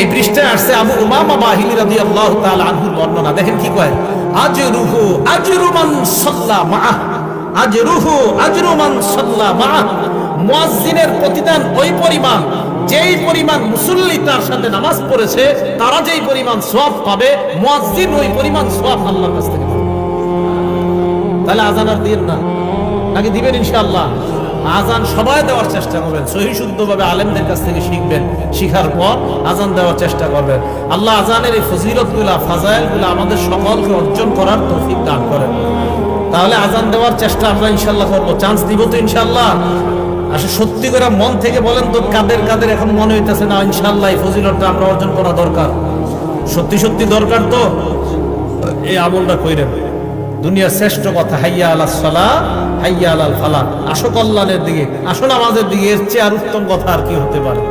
এই পৃষ্ঠায় আসছে আবু উমামা বাহিনী রাদিয়াল্লাহু তাআলা আনহুর বর্ণনা। দেখেন কি কয়? আজরুহু আজরু মান সাল্লা মাআহ। আজরুহু আজরু মান সাল্লা মুয়াজ্জিনের প্রতিদান ওই পরিমাণ, যেই পরিমাণ মুসল্লি তার সাথে নামাজ পড়েছে, তারা যেই পরিমাণ সওয়াব পাবে, মুয়াজ্জিন ওই পরিমাণ সওয়াব আল্লাহর কাছ থেকে তাহলে আজান আর দিন না। নাকি দিবেন ইনশাআল্লাহ? আজান সবাই দেওয়ার চেষ্টা করবেন। সহি শুদ্ধভাবে আলেমদের কাছ থেকে শিখবেন। শিখার পর আজান দেওয়ার চেষ্টা করবেন। আল্লাহ আজানের এই ফজিলতগুলা ফাজাইলগুলা আমাদের সকলকে অর্জন করার তৌফিক দান করেন। তাহলে আজান দেওয়ার চেষ্টা আমরা ইনশাল্লাহ করব। চান্স দিব তো ইনশাল্লাহ আসলে সত্যি করে মন থেকে বলেন তো, কাদের কাদের এখন মনে হইতেছে না ইনশাল্লাহ এই ফজিলতটা আমরা অর্জন করা দরকার। সত্যি সত্যি দরকার তো? এই আমলটা কইরেন। দুনিয়ার শ্রেষ্ঠ কথা, হাইয়া আলা সালা, হাইয়া আলাল ফালা আসো কল্যাণের দিকে, আসো নামাজের দিকে, এর চেয়ে আর উত্তম কথা আর কি হতে পারে?